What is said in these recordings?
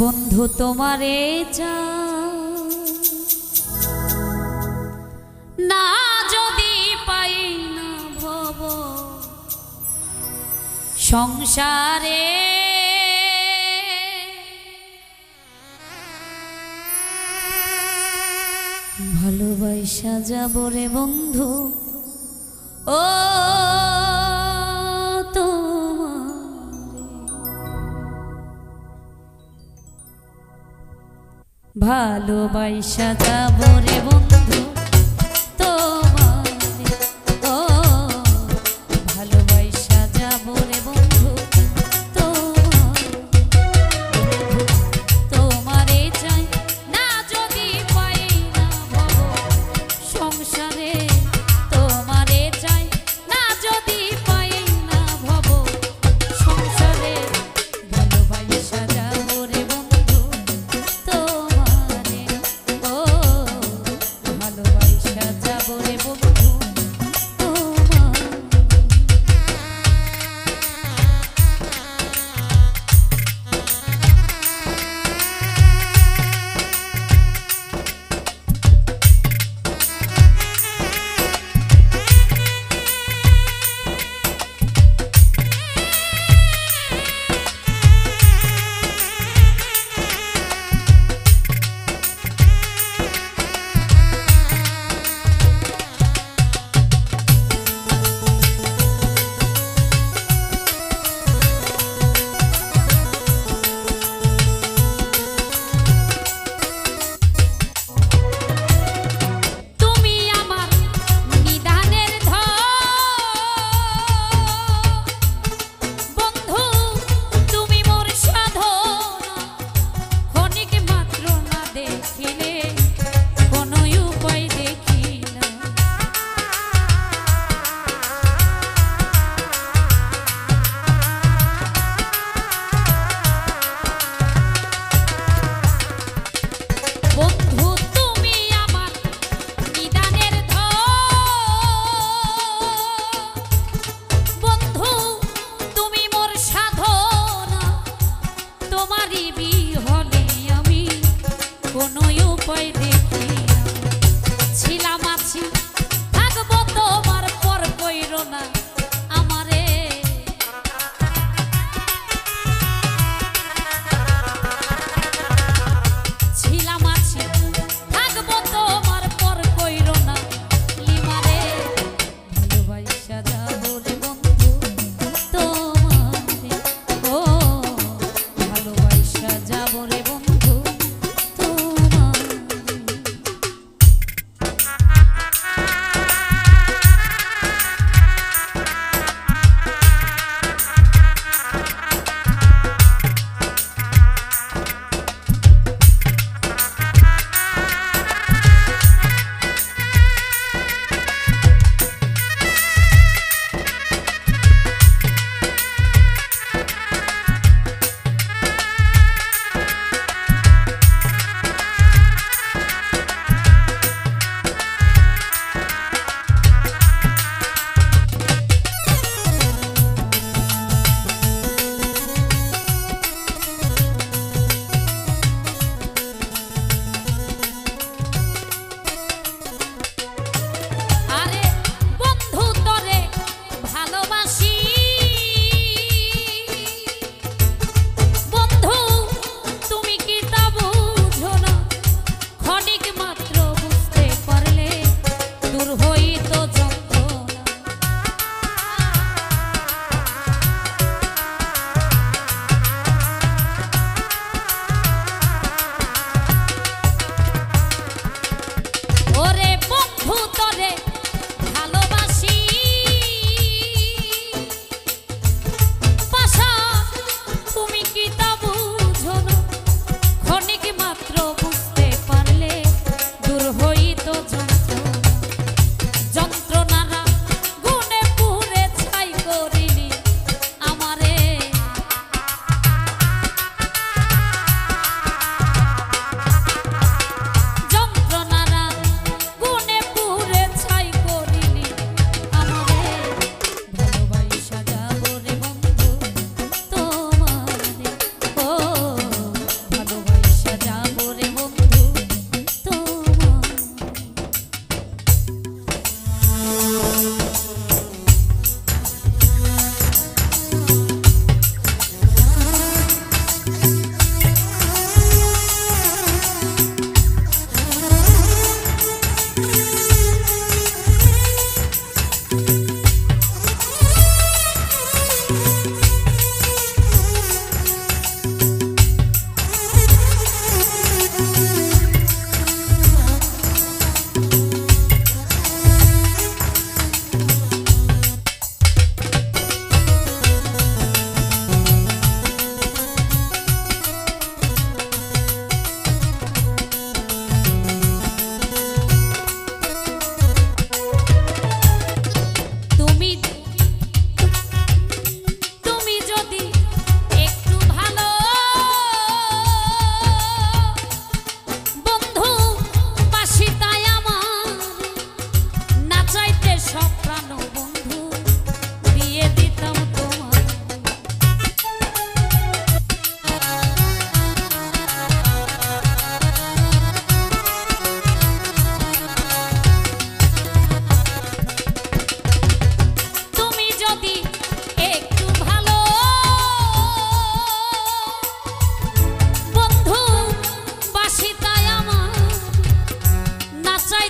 বন্ধু তোমারে চা না যদি পাই না ভব সংসারে ভালোবাসা যাব রে বন্ধু। ও ভালোবাসা যাব রে বন্ধু।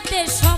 this song.